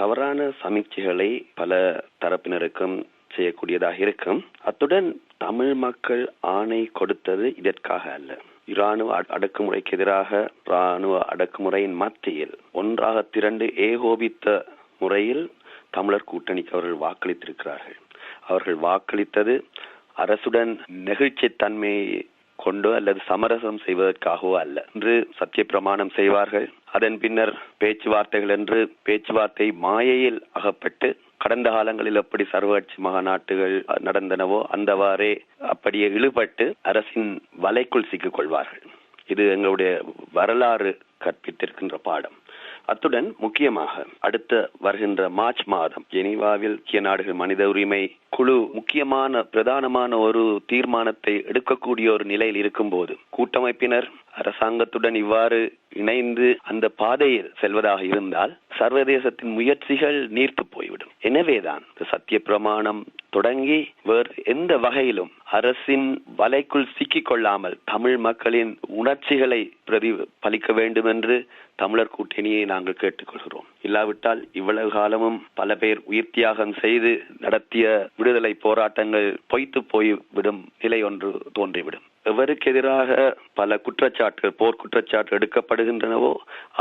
தவறான சமீட்சைகளை பல தரப்பினருக்கும் செய்யக்கூடியதாக இருக்கும். அத்துடன் தமிழ் மக்கள் ஆணை கொடுத்தது இதற்காக அல்ல. இராணுவ அடக்குமுறைக்கு எதிராக இராணுவ அடக்குமுறையின் மத்தியில் ஒன்றாக திரண்டு ஏகோபித்த முறையில் தமிழர் கூட்டணிக்கு அவர்கள் வாக்களித்திருக்கிறார்கள். அவர்கள் வாக்களித்தது அரசுடன் நெகிழ்ச்சித்தன்மையை கொண்டோ அல்லது சமரசம் செய்வதற்காகவோ அல்ல. என்று சத்திய பிரமாணம் செய்வார்கள். அதன் பின்னர் பேச்சுவார்த்தைகள் என்று பேச்சுவார்த்தை மாயையில் அகப்பட்டு கடந்த காலங்களில் எப்படி சர்வகட்சி மகாநாட்டுகள் நடந்தனவோ அந்தவாறே அப்படியே இழுபட்டு அரசின் வலைக்குள் சிக்கிக் கொள்வார்கள். இது எங்களுடைய வரலாறு கற்பித்திருக்கின்ற பாடம். அத்துடன் முக்கியமாக அடுத்த வருகின்ற மார்ச் மாதம் ஜெனீவாவில் முக்கிய நாடுகள் மனித உரிமை குழு முக்கியமான பிரதானமான ஒரு தீர்மானத்தை எடுக்கக்கூடிய ஒரு நிலையில் இருக்கும்போது கூட்டமைப்பினர் அரசாங்கத்துடன் இவ்வாறு இணைந்து அந்த பாதையில் செல்வதாக இருந்தால் சர்வதேசத்தின் முயற்சிகள் நீர்த்து போய்விடும். எனவேதான் இந்த சத்திய பிரமாணம் தொடங்கி வேறு எந்த வகையிலும் அரசின் வலைக்குள் சிக்கிக் கொள்ளாமல் தமிழ் மக்களின் உணர்ச்சிகளை பிரதிபலிக்க வேண்டும் என்று தமிழர் கூட்டணியை நாங்கள் கேட்டுக்கொள்கிறோம். இல்லாவிட்டால் இவ்வளவு காலமும் பல பேர் உயிர் தியாகம் செய்து நடத்திய விடுதலை போராட்டங்கள் பொய்த்து போய்விடும் நிலை ஒன்று தோன்றிவிடும். எவருக்கு எதிராக பல குற்றச்சாட்டுகள் போர் குற்றச்சாட்டு எடுக்கப்படுகின்றனவோ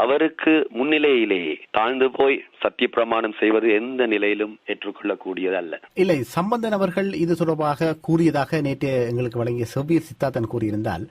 அவருக்கு முன்னிலையிலேயே தாழ்ந்து போய் சத்திய பிரமாணம் செய்வது எந்த நிலையிலும் ஏற்றுக்கொள்ளக்கூடியதல்ல. இல்லை சம்பந்தன் அவர்கள் இது தொடர்பாக கூறியதாக நேற்று எங்களுக்கு வழங்கிய செவ்வியர் சித்தார்த்தன் கூறியிருந்தால்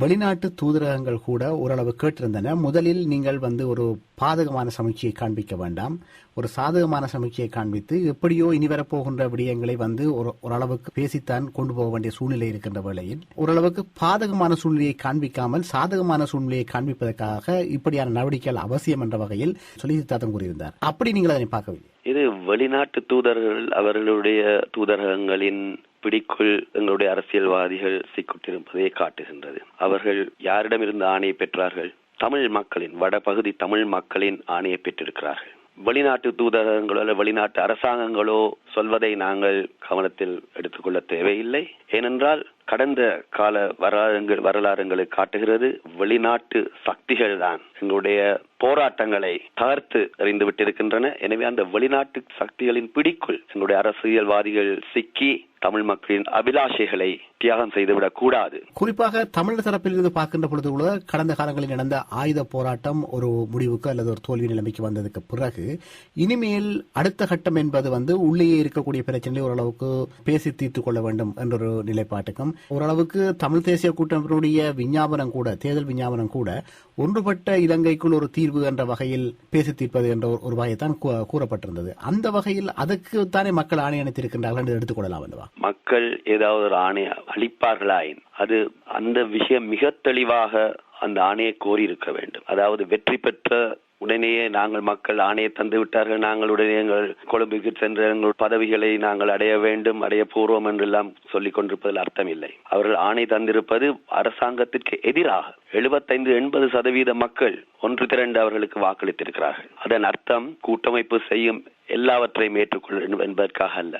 வெளிநாட்டு தூதரகங்கள் கூட ஓரளவு கேட்டிருந்தன. முதலில் நீங்கள் வந்து ஒரு பாதகமான சமீட்சையை காண்பிக்க வேண்டாம். ஒரு சாதகமான சமீட்சையை காண்பித்து எப்படியோ இனி வரப்போகின்ற விடயங்களை வந்து ஒரு ஓரளவுக்கு பேசித்தான் கொண்டு போக வேண்டிய சூழ்நிலை இருக்கின்ற வேளையில் ஓரளவுக்கு பாதகமான சூழ்நிலையை காண்பிக்காமல் சாதகமான சூழ்நிலையை காண்பிப்பதற்காக இப்படியான நடவடிக்கைகள் அவசியம் என்ற வகையில் சொல்லி சித்தார்த்தம் கூறியிருந்தார். அப்படி நீங்கள் அதனை பார்க்கவில்லை. இது வெளிநாட்டு தூதர்கள் அவர்களுடைய தூதரகங்களின் பிடிக்குள் எங்களுடைய அரசியல்வாதிகள் சிக்கிட்டிருப்பதை காட்டுகின்றது. அவர்கள் யாரிடமிருந்து ஆணையை பெற்றார்கள்? தமிழ் மக்களின் வடபகுதி தமிழ் மக்களின் ஆணையை பெற்றிருக்கிறார்கள். வெளிநாட்டு தூதரகங்களோ அல்ல வெளிநாட்டு அரசாங்கங்களோ சொல்வதை நாங்கள் கவனத்தில் எடுத்துக்கொள்ள தேவையில்லை. ஏனென்றால் கடந்த கால வரலாறுகள் வரலாறுகளை காட்டுகிறது வெளிநாட்டு சக்திகள் தான் எங்களுடைய போராட்டங்களை தகர்த்து எறிந்து விட்டிருக்கின்றன. எனவே அந்த வெளிநாட்டு சக்திகளின் பிடிக்குள் எங்களுடைய அரசியல்வாதிகள் சிக்கி தமிழ் மக்களின் அபிலாஷைகளை தியாகம் செய்துவிடக் கூடாது. குறிப்பாக தமிழர் தரப்பில் இருந்து பார்க்கின்ற பொழுது கூட கடந்த காலங்களில் நடந்த ஆயுத போராட்டம் ஒரு முடிவுக்கு அல்லது ஒரு தோல்வி நிலைமைக்கு வந்ததுக்கு பிறகு இனிமேல் அடுத்த கட்டம் என்பது வந்து உள்ளேயே இருக்கக்கூடிய பிரச்சனையை ஓரளவுக்கு பேசி தீர்த்துக் கொள்ள வேண்டும் என்ற ஒரு நிலைப்பாட்டுக்கும் ஓரளவுக்கு தமிழ் தேசிய கூட்டமைப்பினுடைய விஞ்ஞாபனம் கூட தேர்தல் விஞ்ஞாபனம் கூட ஒன்றுபட்ட இலங்கைக்குள் ஒரு தீர்வு என்ற வகையில் பேசி தீர்ப்பது என்ற ஒரு- வகையைத்தான் கூறப்பட்டிருந்தது. அந்த வகையில் அதற்கு தானே மக்கள் ஆணை அளித்திருக்கின்றார்கள் என்று எடுத்துக்கொள்ளலாம் அல்லவா? மக்கள் ஏதாவது ஒரு ஆணை அளிப்பார்களாயின். அது அந்த விஷயம் மிக தெளிவாக அந்த ஆணையை கோரி இருக்க வேண்டும். அதாவது வெற்றி பெற்ற உடனேயே நாங்கள் மக்கள் ஆணையை தந்து விட்டார்கள். நாங்கள் உடனே எங்கள் கொழும்புக்கு சென்று எங்கள் பதவிகளை நாங்கள் அடைய வேண்டும் அடைய போறோம் என்றெல்லாம் சொல்லிக் கொண்டிருப்பதில் அர்த்தம் இல்லை அவர்கள் ஆணை தந்திருப்பது அரசாங்கத்திற்கு எதிராக எழுபத்தைந்து எண்பது சதவீத மக்கள் ஒன்று திரண்டு அவர்களுக்கு வாக்களித்திருக்கிறார்கள். அதன் அர்த்தம் கூட்டமைப்பு செய்யும் எல்லாவற்றையும் ஏற்றுக்கொள்ள வேண்டும் என்பதற்காக அல்ல.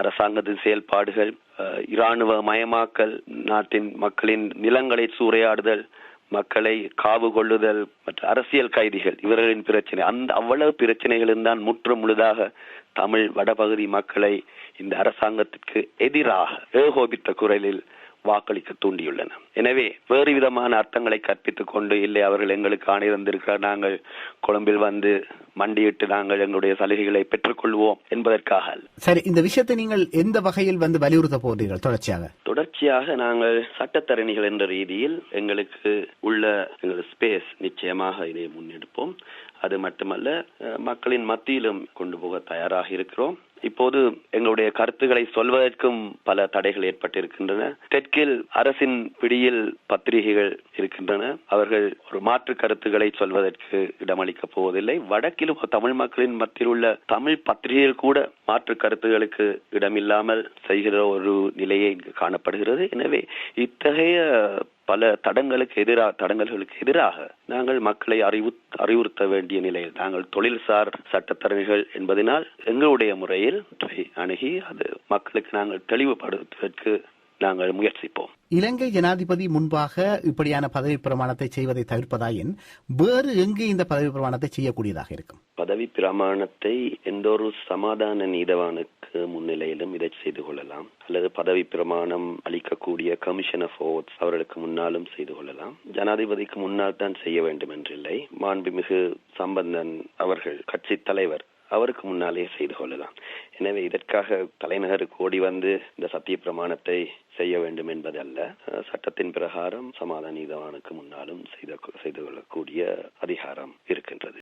அரசாங்கத்தின் செயல்பாடுகள் இராணுவ மயமாக்கல் நாட்டின் மக்களின் நிலங்களை சூறையாடுதல் மக்களை காவு கொள்ளுதல் மற்ற அரசியல் கைதிகள் இவர்களின் பிரச்சனை. அந்த அவ்வளவு பிரச்சனைகளும் தான் முற்று முழுதாக தமிழ் வடபகுதி மக்களை இந்த அரசாங்கத்திற்கு எதிராக ஏகோபித்த குரலில் வாக்களிக்க தூண்டியுள்ளன. எனவே வேறு விதமான அர்த்தங்களை கற்பித்துக் கொண்டு இல்லை அவர்கள் எங்களுக்கு ஆணை தந்திருக்கிறார் நாங்கள் கொழும்பில் வந்து மண்டியிட்டு நாங்கள் எங்களுடைய சலுகைகளை பெற்றுக்கொள்வோம் என்பதற்காக சரி இந்த விஷயத்தை நீங்கள் எந்த வகையில் வந்து வலியுறுத்த போகிறீர்கள் தொடர்ச்சியாக? தொடர்ச்சியாக நாங்கள் சட்டத்தரணிகள் என்ற ரீதியில் எங்களுக்கு உள்ள எங்கள் ஸ்பேஸ் நிச்சயமாக இதை முன்னெடுப்போம். அது மட்டுமல்ல மக்களின் மத்தியிலும் கொண்டு போக தயாராக இருக்கிறோம். இப்போது எங்களுடைய கருத்துக்களை சொல்வதற்கும் பல தடைகள் ஏற்பட்டிருக்கின்றன. தெற்கில் அரசின் பிடியில் பத்திரிகைகள் இருக்கின்றன. அவர்கள் ஒரு மாற்று கருத்துக்களை சொல்வதற்கு இடமளிக்கப் போவதில்லை. வடக்கிலும் தமிழ் மக்களின் மத்தியில் உள்ள தமிழ் பத்திரிகைகள் கூட மாற்று கருத்துகளுக்கு இடமில்லாமல் செய்கிற ஒரு நிலையை இங்கு காணப்படுகிறது. எனவே இத்தகைய பல தடங்களுக்கு எதிராக தடங்கல்களுக்கு எதிராக நாங்கள் மக்களை அறிவு அறிவுறுத்த வேண்டிய நிலையில் நாங்கள் தொழில்சார் சட்டத்தரணிகள் என்பதனால் எங்களுடைய முறையில் அணுகி அது மக்களுக்கு நாங்கள் தெளிவுபடுத்துவதற்கு நாங்கள் முயற்சிப்போம். இலங்கை ஜனாதிபதி முன்பாக இப்படியான பதவி பிரமாணத்தை செய்வதை தவிர்ப்பதாயின் வேறு எங்கே இந்த பதவி பிரமாணத்தை செய்யக்கூடியதாக இருக்கும்? பதவி பிரமாணத்தை எந்த ஒரு சமாதான நீதவானுக்கு முன்னிலையிலும் இதை செய்து கொள்ளலாம். அல்லது பதவி பிரமாணம் அளிக்கக்கூடிய கமிஷன் ஆஃப் ஓட்ஸ் அவர்களுக்கு முன்னாலும் செய்து கொள்ளலாம். ஜனாதிபதிக்கு முன்னால் தான் செய்ய வேண்டும் என்றில்லை மாண்புமிகு சம்பந்தன் அவர்கள் கட்சி தலைவர் அவருக்கு முன்னாலே செய்து கொள்ளலாம். எனவே இதற்காக தலைநகருக்கு ஓடி வந்து இந்த சத்திய பிரமாணத்தை செய்ய வேண்டும் என்பதல்ல அல்ல. சட்டத்தின் பிரகாரம் சமாதான நீதவானுக்கு முன்னாலும் செய்து கொள்ளக்கூடிய அதிகாரம் இருக்கின்றது.